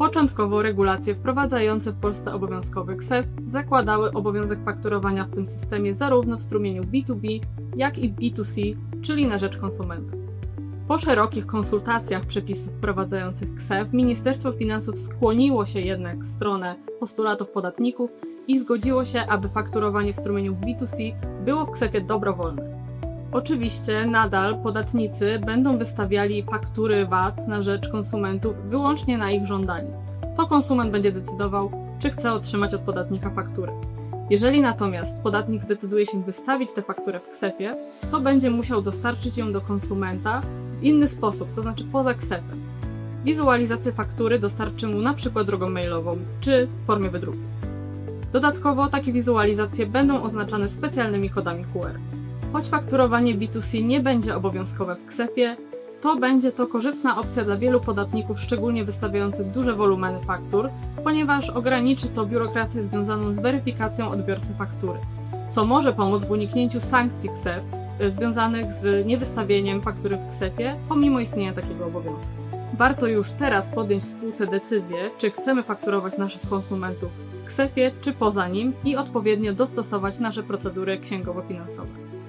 Początkowo regulacje wprowadzające w Polsce obowiązkowy KSEF zakładały obowiązek fakturowania w tym systemie zarówno w strumieniu B2B, jak i B2C, czyli na rzecz konsumenta. Po szerokich konsultacjach przepisów wprowadzających KSEF, Ministerstwo Finansów skłoniło się jednak w stronę postulatów podatników i zgodziło się, aby fakturowanie w strumieniu B2C było w KSEF-ie dobrowolne. Oczywiście nadal podatnicy będą wystawiali faktury VAT na rzecz konsumentów wyłącznie na ich żądanie. To konsument będzie decydował, czy chce otrzymać od podatnika fakturę. Jeżeli natomiast podatnik zdecyduje się wystawić tę fakturę w KSEF-ie, to będzie musiał dostarczyć ją do konsumenta w inny sposób, to znaczy poza KSEF-em. Wizualizację faktury dostarczy mu na przykład drogą mailową czy w formie wydruku. Dodatkowo takie wizualizacje będą oznaczane specjalnymi kodami QR. Choć fakturowanie B2C nie będzie obowiązkowe w KSEF-ie, to będzie to korzystna opcja dla wielu podatników, szczególnie wystawiających duże wolumeny faktur, ponieważ ograniczy to biurokrację związaną z weryfikacją odbiorcy faktury, co może pomóc w uniknięciu sankcji KSEF y, związanych z niewystawieniem faktury w KSEF-ie, pomimo istnienia takiego obowiązku. Warto już teraz podjąć spółce decyzję, czy chcemy fakturować naszych konsumentów w KSEF-ie, czy poza nim i odpowiednio dostosować nasze procedury księgowo-finansowe.